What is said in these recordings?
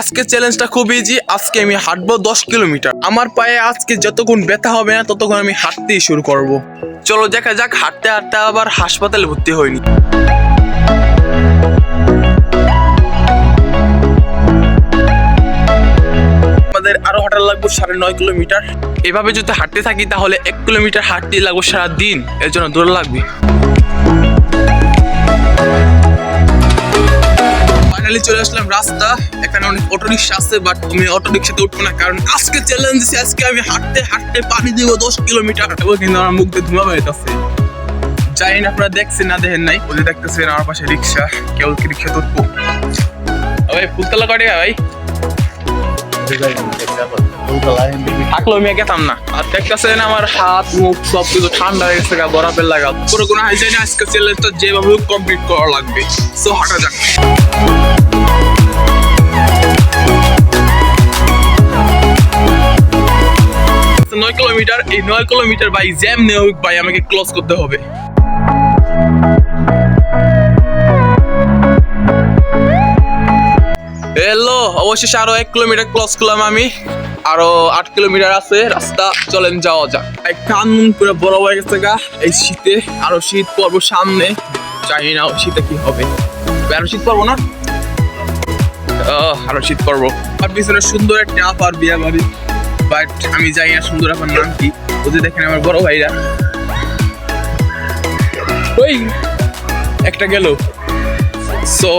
আজকে চ্যালেঞ্জটা খুব ইজি আজকে আমি হাঁটবো দশ কিলোমিটার। আমার পায়ে আজকে যতক্ষণ ব্যথা হবে না, ততক্ষণ আমি হাঁটতেই শুরু করব। চলো দেখা যাক, হাঁটতে হাঁটতে আবার হাসপাতালে ভর্তি হয়নি আমাদের আরও হাঁটা লাগবে সাড়ে নয় কিলোমিটার। এভাবে যদি হাঁটতে থাকি, তাহলে এক কিলোমিটার হাঁটতে লাগবে সারা দিন এর জন্য দৌড় লাগবে। চলে আসলাম রাস্তা। এখানে অনেক অটো রিক্সা আছে বাট আমি অটো রিক্সাতে উঠবো না কারণ আজকে চ্যালেঞ্জ দিছি আজকে আমি হাঁটতে হাঁটতে পানি দিব দশ কিলোমিটার। এবং কিন্তু আমার মুখ দিয়ে ধোঁয়া বেরোতেছে জানি না আপনারা দেখছেন না দেখেন নাই। ওদের দেখতেছেন আমার পাশে রিক্সা কেউ কি রিক্সা উঠবো? ভাই ফুলতলা কাটে ভাই? থাকল গেতাম না। আর দেখতেছেন আমার হাত মুখ সব কিছু ঠান্ডা হয়ে গেছে গা বরফের লাগা। পুরো কোনো না আজকে চ্যালেঞ্জটা যেভাবে কমপ্লিট করা লাগবে। সো হাঁটা যাক। নয় কিলোমিটার, এই নয় কিলোমিটার বাই জ্যাম নেওয়া বাই আমাকে ক্লোজ করতে হবে। হ্যালো, অবশেষে আরও এক কিলোমিটার ক্লস করলাম আমি। আরও আট কিলোমিটার আছে, রাস্তা, চলেন যাওয়া যাক। এই কান পুরো বড় হয়ে গেছে গা, এই শীতে। আরও শীত পর্ব সামনে, জানি না শীতে কি হবে। আরও শীত পড়ব না? আরও শীত পর্ব আর পিছনে সুন্দর একটা আপার বিয়া বাড়ি। বাট আমি জানি না সুন্দর আপার নাম কি? ওদের দেখেন আমার বড় ভাইরা। ওই, একটা গেল। সো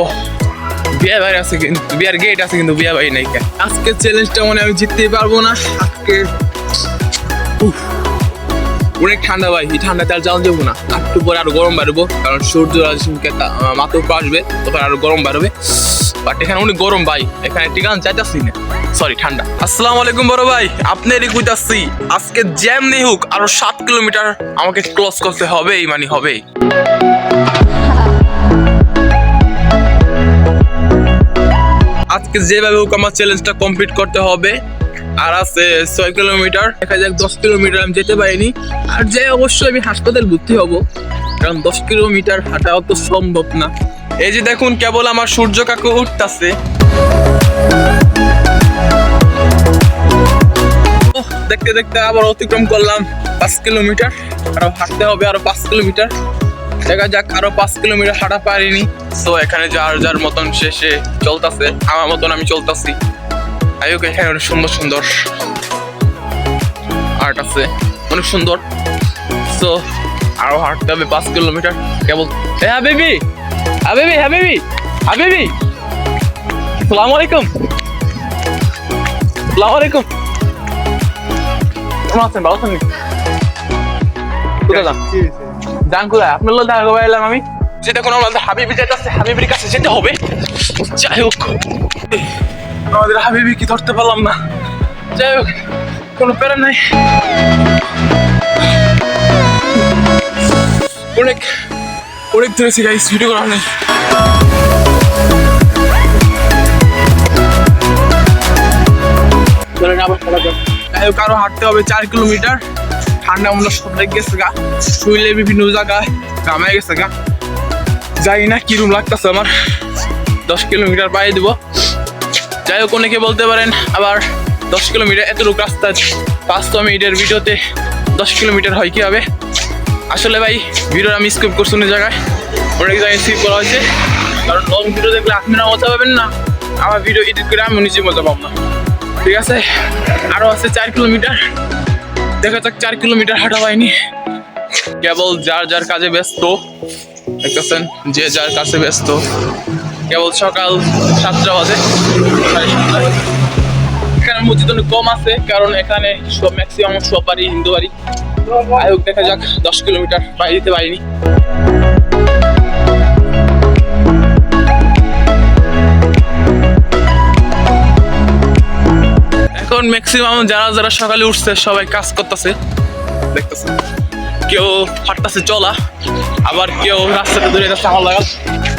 বিয়া বাড়ি আছে কিন্তু, বিয়ার গেট আছে কিন্তু বিয়া বাড়ি নাই কেন আজকে চ্যালেঞ্জটা মনে আমি জিততেই পারব না। আজকে অনেক ঠান্ডা ভাই, এই ঠান্ডাতে আর জাল যাব না। একটু পরে আরও গরম বাড়বো, কারণ সূর্য মাথার উপর আসবে তখন আরও গরম বাড়বে। বাট এখানে অনেক গরম ভাই, এখানে টিকান চাইতাছি না। সরি ঠান্ডা। আসসালামু আলাইকুম বড় ভাই আপনারই কইতাছি আজকে জ্যাম নেই হোক, আরও সাত কিলোমিটার আমাকে ক্লোজ করতে হবেই মানে হবেই আজকে যেভাবে হোক আমার চ্যালেঞ্জটা কমপ্লিট করতে হবে। আর আছে ছয় কিলোমিটার, দেখা যাক দশ কিলোমিটার আমি যেতে পারিনি। আর যে অবশ্যই আমি হাসপাতাল ভর্তি হব, কারণ দশ কিলোমিটার হাঁটাও তো সম্ভব না। এই যে দেখুন, কেবল আমার সূর্য কাকু উঠতাছে। দেখতে দেখতে আবার অতিক্রম করলাম পাঁচ কিলোমিটার। আরও হাঁটতে হবে আরও পাঁচ কিলোমিটার। দেখা যাক আরও পাঁচ কিলোমিটার হাঁটা পারিনি। তো এখানে যার যার মতন শেষে চলতেছে, আমার মতন আমি চলতেছি। এখানে অনেক সুন্দর সুন্দর আর্ট আছে, অনেক সুন্দর। তো আরও হাঁটতে হবে পাঁচ কিলোমিটার, কেবল এ হাবিবি হাবিবি হাবিবি হাবিবি সালাম আলাইকুম। সালাম আলাইকুম। আছেন ভালো আছেন কোথায় আপনার লোক দেখা করে এলাম আমি। যে দেখুন আমাদের হাবিবি যেতে হাবিবির কাছে যেতে হবে। যাই হোক। আমাদের হাবিবি কি ধরতে পারলাম না। যাই হোক, কোনো প্যারা নাই। অনেক অনেক ধরেছি গাইস ভিডিও করা নেই। আবার যাক। আরও হাঁটতে হবে চার কিলোমিটার। ঠান্ডা মনে সব লেগে গেছে গা। শুইলে বিভিন্ন জায়গায় গামায় গেছে গা। জানি না কিরম লাগতেছে আমার। দশ কিলোমিটার পায়ে দিব। যাই হোক অনেকে বলতে পারেন, আবার দশ কিলোমিটার এতটুকু রাস্তা পাঁচ ছ মিনিটের ভিডিওতে দশ কিলোমিটার হয় কি হবে আসলে ভাই ভিডিও আমি স্কিপ করছি অনেক জায়গায়। অনেক জায়গায় স্কিপ করা হয়েছে। কারণ লং ভিডিও দেখলে আপনারা মজা পাবেন না। আমার ভিডিও এডিট করে আমি নিজে মজা পাবো না। ঠিক আছে? আরও আছে চার কিলোমিটার। দেখা যাক চার কিলোমিটার হাঁটা পাইনি কেবল যার যার কাজে ব্যস্ত, দেখতেছেন, যে যার কাছে ব্যস্ত। কেবল সকাল সাতটা বাজে। এখানে মসজিদ অনেক কম আছে, কারণ এখানে সব ম্যাক্সিমাম সব বাড়ি হিন্দু বাড়ি। হোক, দেখা যাক, দশ কিলোমিটার পাই দিতে পারিনি। এখন ম্যাক্সিমাম যারা যারা সকালে উঠছে, সবাই কাজ করতেছে। দেখতেছে কেউ হাঁটতেছে, চলা। আবার কেউ রাস্তাতে ধরে যাচ্ছে, আমার লাগা।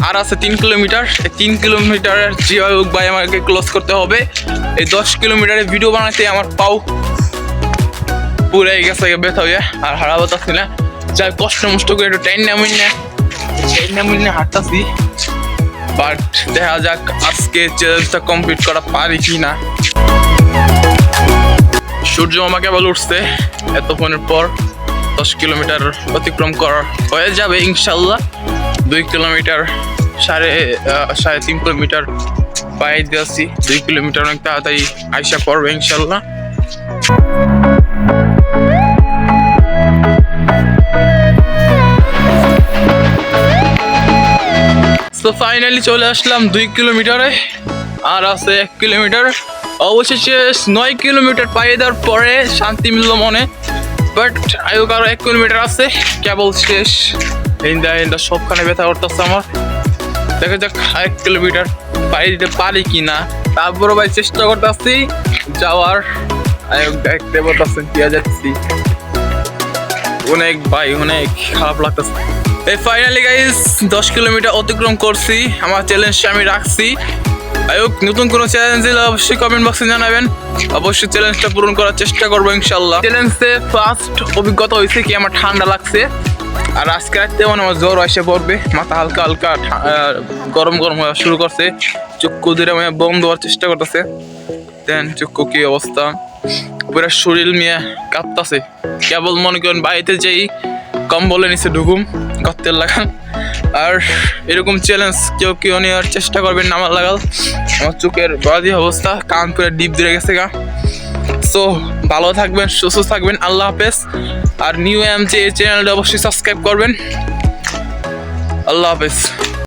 আর আছে তিন কিলোমিটার। এই তিন কিলোমিটারের যেভাবে হোক ভাই, আমাকে ক্লোজ করতে হবে। এই দশ কিলোমিটারের ভিডিও বানাতে আমার পাও পুরে গেছে, ব্যথা হয়ে আর হারাবো তাছি না। যাই কষ্ট মষ্ট করে একটু টাইম নামুন না। টাইম নামুন না, হাঁটতাছি। বাট দেখা যাক আজকে চ্যালেঞ্জটা কমপ্লিট করা পারি কি না সূর্য আমাকে কেবল উঠছে এতক্ষণের পর, দশ কিলোমিটার অতিক্রম করা হয়ে যাবে ইনশাল্লাহ। দুই কিলোমিটার সাড়ে সাড়ে তিন কিলোমিটার পায়ে দিয়েছি দুই কিলোমিটার অনেক তাড়াতাড়ি আইসা পড়বে ইনশাল্লাহ। তো ফাইনালি চলে আসলাম দুই কিলোমিটারে। আর আছে এক কিলোমিটার। অবশেষে নয় কিলোমিটার পাইয়ে দেওয়ার পরে শান্তি মিলল মনে বাট আয়ু আরও এক কিলোমিটার আছে, কেবল শেষ। হিন্দা সবখানে ব্যথা করতেছে আমার। দেখা যাক এক কিলোমিটার পাড়ি দিতে পারি কি না তারপরে ভাই চেষ্টা করতেছি, যাওয়ার। দেখতে বলতেছেন দিয়ে যাচ্ছি অনেক ভাই, অনেক খারাপ লাগতেছে। এই ফাইনালি গাইস দশ কিলোমিটার অতিক্রম করছি, আমার চ্যালেঞ্জটা আমি রাখছি। আয়ুক নতুন কোনো চ্যালেঞ্জ দিলে অবশ্যই কমেন্ট বক্সে জানাবেন। অবশ্যই চ্যালেঞ্জটা পূরণ করার চেষ্টা করব ইনশাল্লাহ চ্যালেঞ্জে ফার্স্ট অভিজ্ঞতা হয়েছে কি, আমার ঠান্ডা লাগছে। আর আজকে রাত্রে মানে আমার জ্বর এসে পড়বে। মাথা হালকা হালকা গরম গরম হওয়া শুরু করছে। চক্ষু ধীরে মানে বন্ধ হওয়ার চেষ্টা করতেছে। দেন চক্ষু কি অবস্থা? পুরো শরীর নিয়ে কাঁপতাছে। কেবল মনে করেন বাড়িতে যেই কম্বলে নিচে ঢুকুম, গর্তের লাগান আর এরকম চ্যালেঞ্জ কেউ কেউ নেওয়ার চেষ্টা করবেন না আমার লাগাল। আমার চোখের বাদি অবস্থা, কান পুরো ডিপ ধরে গেছে গা। সো ভালো থাকবেন, সুস্থ থাকবেন, আল্লাহ হাফেজ। আর নিউ এম যে চ্যানেলটা অবশ্যই সাবস্ক্রাইব করবেন। আল্লাহ হাফেজ।